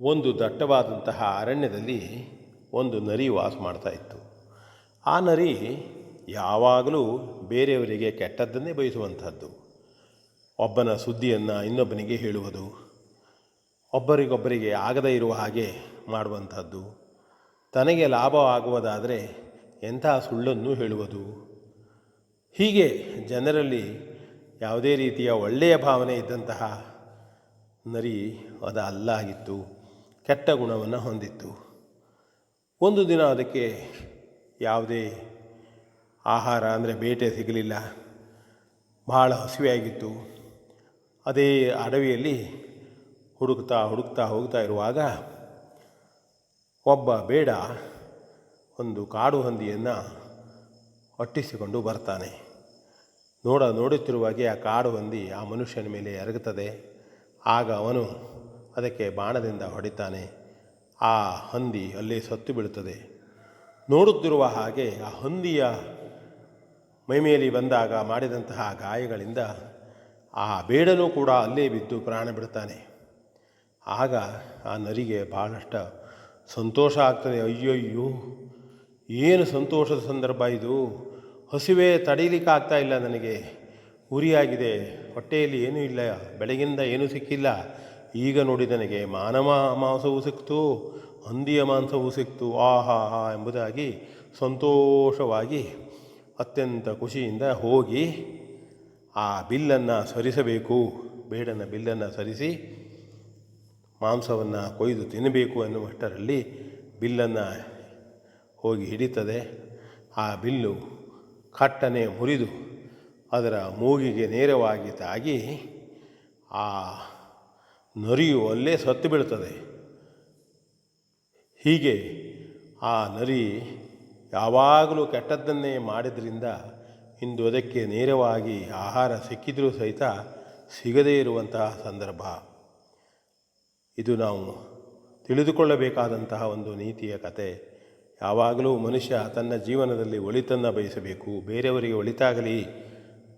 ಒಂದು ದಟ್ಟವಾದಂತಹ ಅರಣ್ಯದಲ್ಲಿ ಒಂದು ನರಿ ವಾಸ ಮಾಡ್ತಾ ಇತ್ತು. ಆ ನರಿ ಯಾವಾಗಲೂ ಬೇರೆಯವರಿಗೆ ಕೆಟ್ಟದ್ದನ್ನೇ ಬಯಸುವಂಥದ್ದು. ಒಬ್ಬನ ಸುದ್ದಿಯನ್ನು ಇನ್ನೊಬ್ಬನಿಗೆ ಹೇಳುವುದು, ಒಬ್ಬರಿಗೊಬ್ಬರಿಗೆ ಆಗದೇ ಇರುವ ಹಾಗೆ ಮಾಡುವಂಥದ್ದು. ತನಗೆ ಲಾಭವಾಗುವುದಾದರೆ ಎಂಥ ಸುಳ್ಳನ್ನು ಹೇಳುವುದು? ಹೀಗೆ ಜನರಲ್ಲಿ ಯಾವುದೇ ರೀತಿಯ ಒಳ್ಳೆಯ ಭಾವನೆ ಇದ್ದಂತಹ ನರಿ ಅದು ಅಲ್ಲಾಗಿತ್ತು ಕೆಟ್ಟ ಗುಣವನ್ನು ಹೊಂದಿತ್ತು. ಒಂದು ದಿನ ಅದಕ್ಕೆ ಯಾವುದೇ ಆಹಾರ ಅಂದರೆ ಬೇಟೆ ಸಿಗಲಿಲ್ಲ. ಬಹಳ ಹಸಿವೆಯಾಗಿತ್ತು. ಅದೇ ಅಡವಿಯಲ್ಲಿ ಹುಡುಕ್ತಾ ಹುಡುಕ್ತಾ ಹೋಗ್ತಾ ಇರುವಾಗ ಒಬ್ಬ ಬೇಡ ಒಂದು ಕಾಡು ಹಂದಿಯನ್ನು ಒಟ್ಟಿಸಿಕೊಂಡು ಬರ್ತಾನೆ. ನೋಡ ನೋಡುತ್ತಿರುವಾಗೆ ಆ ಕಾಡು ಹಂದಿ ಆ ಮನುಷ್ಯನ ಮೇಲೆ ಎರಗುತ್ತದೆ. ಆಗ ಅವನು ಅದಕ್ಕೆ ಬಾಣದಿಂದ ಹೊಡಿತಾನೆ. ಆ ಹಂದಿ ಅಲ್ಲಿ ಸತ್ತು ಬೀಳುತ್ತದೆ. ನೋಡುತ್ತಿರುವ ಹಾಗೆ ಆ ಹಂದಿಯ ಮೈಮೇಲಿ ಬಂದಾಗ ಮಾಡಿದಂತಹ ಗಾಯಗಳಿಂದ ಆ ಬೇಡನೂ ಕೂಡ ಅಲ್ಲೇ ಬಿದ್ದು ಪ್ರಾಣ ಬಿಡ್ತಾನೆ. ಆಗ ಆ ನರಿಗೆ ಭಾಳಷ್ಟು ಸಂತೋಷ ಆಗ್ತದೆ. ಅಯ್ಯಯ್ಯೋ, ಏನು ಸಂತೋಷದ ಸಂದರ್ಭ ಇದು? ಹಸಿವೆ ತಡೀಲಿಕ್ಕೆ ಆಗ್ತಾ ಇಲ್ಲ ನನಗೆ. ಉರಿಯಾಗಿದೆ. ಹೊಟ್ಟೆಯಲ್ಲಿ ಏನೂ ಇಲ್ಲ. ಬೆಳಗಿಂದ ಏನೂ ಸಿಕ್ಕಿಲ್ಲ. ಈಗ ನೋಡಿ ನನಗೆ ಮಾನವ ಮಾಂಸವೂ ಸಿಕ್ತು, ಹಂದಿಯ ಮಾಂಸವೂ ಸಿಕ್ತು. ಆಹಾ ಹಾ ಎಂಬುದಾಗಿ ಸಂತೋಷವಾಗಿ ಅತ್ಯಂತ ಖುಷಿಯಿಂದ ಹೋಗಿ ಆ ಬಿಲ್ಲನ್ನು ಸರಿಸಬೇಕು. ಬೇಡನ ಬಿಲ್ಲನ್ನು ಸರಿಸಿ ಮಾಂಸವನ್ನು ಕೊಯ್ದು ತಿನ್ನಬೇಕು ಎನ್ನುವಷ್ಟರಲ್ಲಿ ಬಿಲ್ಲನ್ನು ಹೋಗಿ ಹಿಡಿತದೆ. ಆ ಬಿಲ್ಲು ಕಟ್ಟನೆ ಮುರಿದು ಅದರ ಮೂಗಿಗೆ ನೇರವಾಗಿ ತಾಗಿ ಆ ನರಿಯು ಅಲ್ಲೇ ಸತ್ತು ಬೀಳ್ತದೆ. ಹೀಗೆ ಆ ನರಿ ಯಾವಾಗಲೂ ಕೆಟ್ಟದ್ದನ್ನೇ ಮಾಡಿದ್ರಿಂದ ಇಂದು ಅದಕ್ಕೆ ನೇರವಾಗಿ ಆಹಾರ ಸಿಕ್ಕಿದರೂ ಸಹಿತ ಸಿಗದೇ ಇರುವಂತಹ ಸಂದರ್ಭ. ಇದು ನಾವು ತಿಳಿದುಕೊಳ್ಳಬೇಕಾದಂತಹ ಒಂದು ನೀತಿಯ ಕತೆ. ಯಾವಾಗಲೂ ಮನುಷ್ಯ ತನ್ನ ಜೀವನದಲ್ಲಿ ಒಳಿತನ್ನು ಬಯಸಬೇಕು. ಬೇರೆಯವರಿಗೆ ಒಳಿತಾಗಲಿ.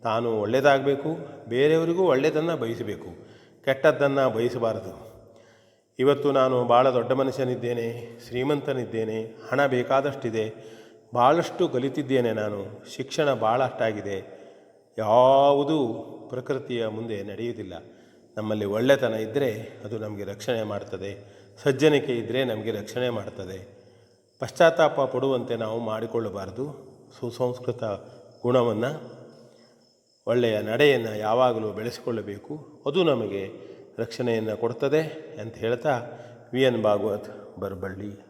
ತಾನು ಒಳ್ಳೆಯದಾಗಬೇಕು ಬೇರೆಯವರಿಗೂ ಒಳ್ಳೆಯದನ್ನು ಬಯಸಬೇಕು. ಕೆಟ್ಟದ್ದನ್ನು ಬಯಸಬಾರದು. ಇವತ್ತು ನಾನು ಭಾಳ ದೊಡ್ಡ ಮನುಷ್ಯನಿದ್ದೇನೆ, ಶ್ರೀಮಂತನಿದ್ದೇನೆ, ಹಣ ಬೇಕಾದಷ್ಟಿದೆ ಭಾಳಷ್ಟು ಕಲಿತಿದ್ದೇನೆ ನಾನು, ಶಿಕ್ಷಣ ಭಾಳಷ್ಟಾಗಿದೆ ಯಾವುದೂ ಪ್ರಕೃತಿಯ ಮುಂದೆ ನಡೆಯುವುದಿಲ್ಲ. ನಮ್ಮಲ್ಲಿ ಒಳ್ಳೆತನ ಇದ್ದರೆ ಅದು ನಮಗೆ ರಕ್ಷಣೆ ಮಾಡ್ತದೆ, ಸಜ್ಜನಿಕೆ ಇದ್ದರೆ ನಮಗೆ ರಕ್ಷಣೆ ಮಾಡ್ತದೆ. ಪಶ್ಚಾತ್ತಾಪ ಪಡುವಂತೆ ನಾವು ಮಾಡಿಕೊಳ್ಳಬಾರದು. ಸುಸಂಸ್ಕೃತ ಗುಣವನ್ನು ಒಳ್ಳೆಯ ನಡೆಯನ್ನು ಯಾವಾಗಲೂ ಬೆಳೆಸಿಕೊಳ್ಳಬೇಕು. ಅದು ನಮಗೆ ರಕ್ಷಣೆಯನ್ನು ಕೊಡ್ತದೆ ಅಂತ ಹೇಳ್ತಾ ವಿ ಎನ್ ಭಾಗವತ್ ಬರಬಳ್ಳಿ.